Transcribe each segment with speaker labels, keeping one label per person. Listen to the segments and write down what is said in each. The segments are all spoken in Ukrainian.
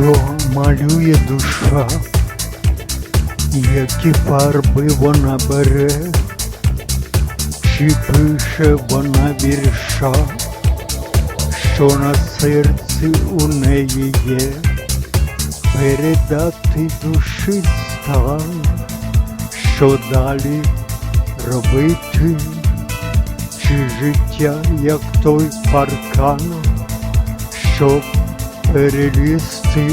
Speaker 1: що малює душа, які фарби вона бере, чи пише вона вірша, що на серці у неї є, передати душі стан, що далі робити, чи життя, як той паркан, щоб перелізти,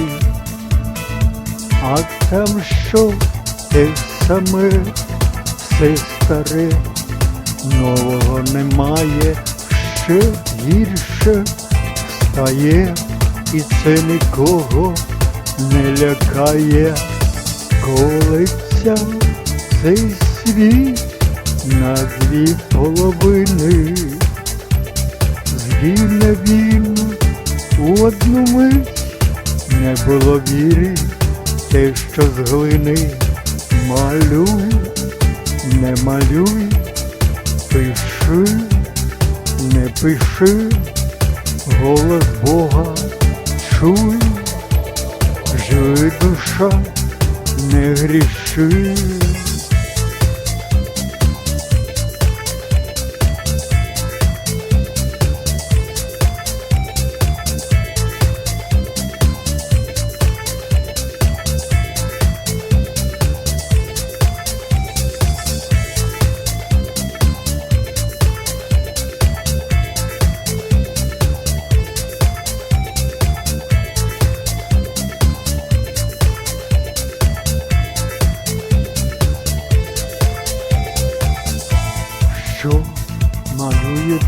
Speaker 1: а там що? Те саме, все старе, нового немає, ще гірше стає, і це нікого не лякає, колиться цей світ на дві половини, згине він одну мить не було віри, те, що з глини малюй, не малюй, пиши, не пиши, голос Бога чуй, живи душа, не гріши.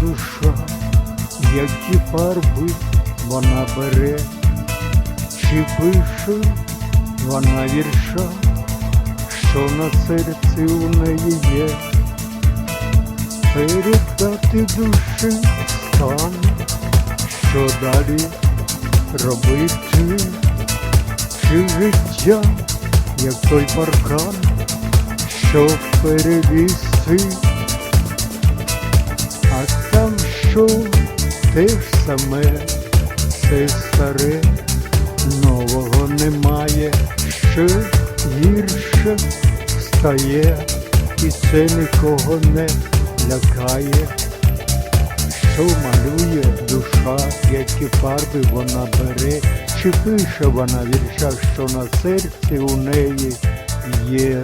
Speaker 1: Душа, які фарби вона бере, чи пише вона вірша, що на серці у неї є, передати душі стан, що далі робити, чи життя, як той паркан, що перелізти. Що те ж саме, все старе, нового немає, ще гірше стає, і це нікого не лякає, що малює душа, які фарби вона бере, чи пише вона вірша, що на серці у неї є.